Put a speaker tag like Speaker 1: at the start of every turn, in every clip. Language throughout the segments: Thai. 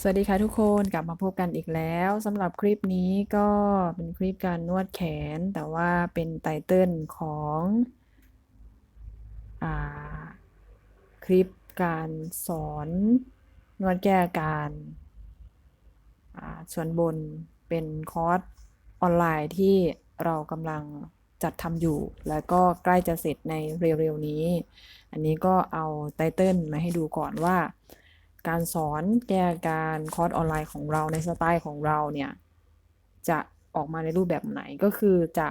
Speaker 1: สวัสดีค่ะทุกคนกลับมาพบกันอีกแล้วสำหรับคลิปนี้ก็เป็นคลิปการนวดแขน แต่ว่าเป็นไตเติลของอคลิปการสอนนวดแก้อาการาส่วนบนเป็นคอร์สออนไลน์ที่เรากำลังจัดทำอยู่ แล้วก็ใกล้จะเสร็จในเร็วๆนี้ อันนี้ก็เอาไตเติลมาให้ดูก่อนว่า การสอนแก้การคอร์สออนไลน์ของเราในสไตล์ของเราเนี่ย จะออกมาในรูปแบบไหนก็คือจะ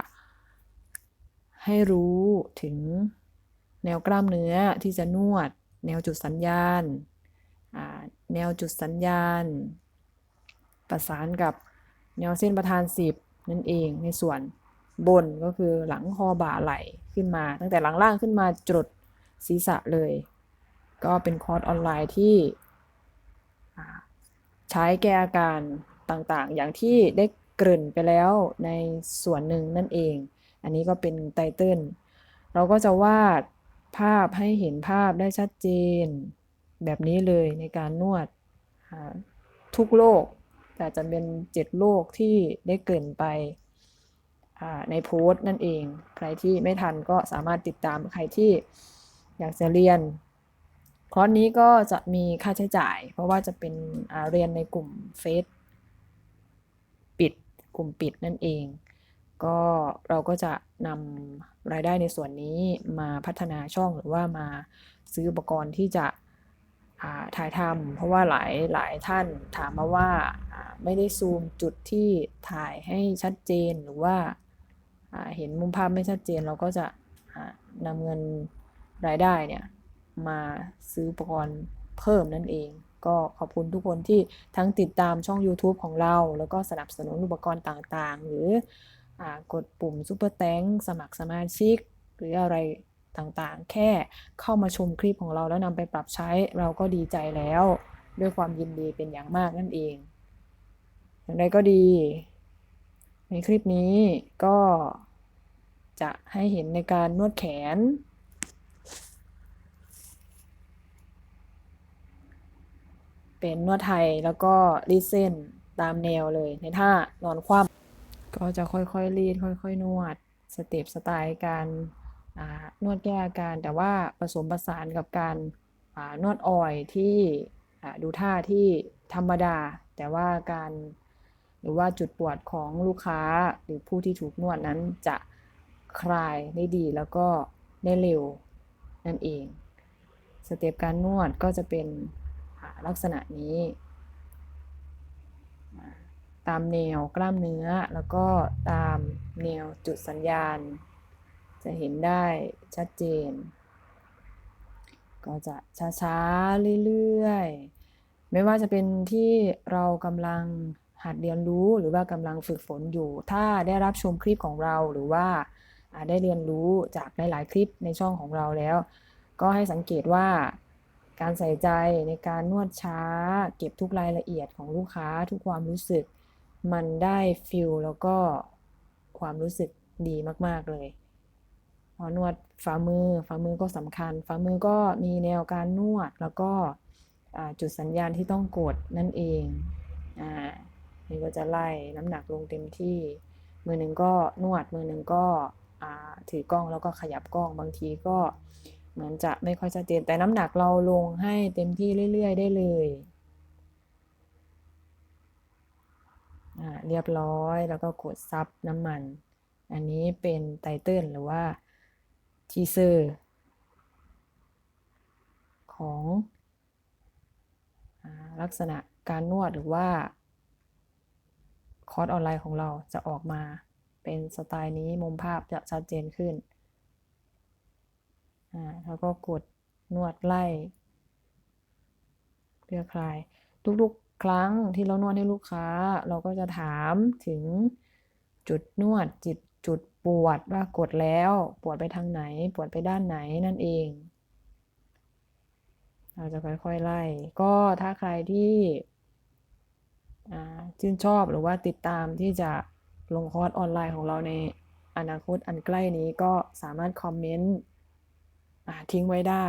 Speaker 1: ให้รู้ถึงแนวกล้ามเนื้อที่จะนวด แนวจุดสัญญาณาแนวจุดสัญญาณ ประสานกับแนวเส้นประธานสิบนั่นเองในส่วนบนก็คือหลังคอบ่าไหล่ขึ้นมา ตั้งแต่หลังล่างขึ้นมาจดศีรษะเลย ก็เป็นคอร์สออนไลน์ที่ ใช้แก้อาการต่างๆ อย่างที่ได้เกริ่นไปแล้วในส่วนหนึ่งนั่นเอง อันนี้ก็เป็นไตเติ้ลเราก็จะวาดภาพให้เห็นภาพได้ชัดเจน แบบนี้เลยในการนวดอ่าทุกโรคแต่จะเป็นเจ็ดโรคที่ได้เกริ่นไปอ่าในโพสต์นั่นเอง ใครที่ไม่ทันก็สามารถติดตามใครที่อยากจะเรียน คอร์สนี้ก็จะมีค่าใช้จ่าย เพราะว่าจะเป็นเรียนในกลุ่มเฟซปิดกลุ่มปิดนั่นเอง ก็เราก็จะนำรายได้ในส่วนนี้มาพัฒนาช่องหรือว่ามาซื้ออุปกรณ์ที่จะถ่ายทำเพราะว่าหลายหลายท่านถามมาว่าไม่ได้ซูมจุดที่ถ่ายให้ชัดเจนหรือว่าเห็นมุมภาพไม่ชัดเจนเราก็จะนำเงินรายได้เนี่ย มาซื้ออุปกรณ์เพิ่มนั่นเอง ก็ขอบคุณทุกคนที่ทั้งติดตามช่อง YouTube ของเรา แล้วก็สนับสนุนอุปกรณ์ต่างๆ หรืออกดปุ่ม Super t h a n k สมัครสมาชิก หรืออะไรต่างๆ แค่เข้ามาชมคลิปของเราแล้วนำไปปรับใช้เราก็ดีใจแล้ว ด้วยความยินดีเป็นอย่างมากนั่นเอง อย่างไรก็ดี ในคลิปนี้ก็จะให้เห็นในการนวดแขน เป็นนวดไทยแล้วก็รีดเส้นตามแนวเลยในท่านอนคว่ำก็จะค่อยๆรีดค่อย ๆ นวดสเต็ปสไตล์การนวดแก้อาการ แต่ว่าผสมผสานกับการนวดออยที่ดูท่าที่ธรรมดา แต่ว่าการหรือว่าจุดปวดของลูกค้าหรือผู้ที่ถูกนวดนั้นจะคลายได้ดีแล้วก็ได้เร็วนั่นเอง สเต็ปการนวดก็จะเป็น ลักษณะนี้ ตามแนวกล้ามเนื้อแล้วก็ตามแนวจุดสัญญาณ จะเห็นได้ชัดเจน ก็จะช้าๆเรื่อยๆ ไม่ว่าจะเป็นที่เรากำลังหัดเรียนรู้หรือว่ากำลังฝึกฝนอยู่ ถ้าได้รับชมคลิปของเราหรือว่าอ่าได้เรียนรู้จากหลาย ๆ คลิปในช่องของเราแล้ว ก็ให้สังเกตว่า การใส่ใจในการนวดช้า เก็บทุกรายละเอียดของลูกค้าทุกความรู้สึก มันได้ฟิลแล้วก็ความรู้สึกดีมากๆเลยพอนวดฝ่ามือฝ่ามือก็สำคัญฝ่ามือก็มีแนวการนวดแล้วก็จุดสัญญาณที่ต้องกดนั่นเองอ่านี่ก็จะไล่น้ำหนักลงเต็มที่ มือหนึ่งก็นวดมือหนึ่งก็ถือกล้องแล้วก็ขยับกล้องบางทีก็ เหมือนจะไม่ค่อยชัดเจนแต่น้ำหนักเราลงให้เต็มที่เรื่อย ๆ ได้เลยเรียบร้อยแล้วก็กดซับน้ำมัน อันนี้เป็นไตเติ้ลหรือว่าทีเซอร์ของอลักษณะการนวดหรือว่า คอร์สออนไลน์ของเราจะออกมาเป็นสไตล์นี้มุมภาพจะชัดเจนขึ้น อ่าแล้วก็กดนวดไล่เพื่อคลาย ทุกๆ ครั้งที่เรานวดให้ลูกค้า เราก็จะถามถึงจุดนวดจิตจุดปวดว่ากดแล้วปวดไปทางไหน ปวดไปด้านไหนนั่นเอง เราจะค่อยๆไล่ ก็ถ้าใครที่ชื่นชอบหรือว่าติดตามที่จะลงคอร์สออนไลน์ของเราในอนาคตอันใกล้นี้ก็สามารถคอมเมนต์ ทิ้งไว้ได้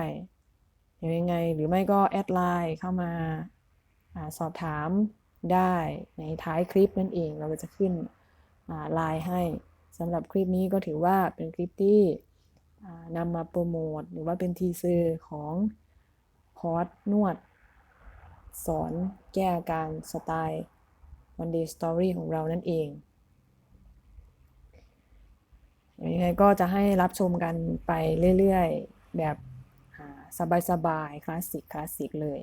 Speaker 1: ยังไง หรือไม่ก็แอดไลน์เข้ามาอสอบถามได้ในท้ายคลิปนั่นเองเราก็จะขึ้นไลน์ให้สำหรับคลิปนี้ก็ถือว่าเป็นคลิปที่นำมาโปรโมทหรือว่าเป็นทีเซอร์ของคอร์สนวด สอนแก้อาการสไตล์ One Day Story ของเรานั่นเองยังไงก็จะให้รับชมกันไปเรื่อยๆ แบบสบายๆคลาสสิกคลาสสิกเลย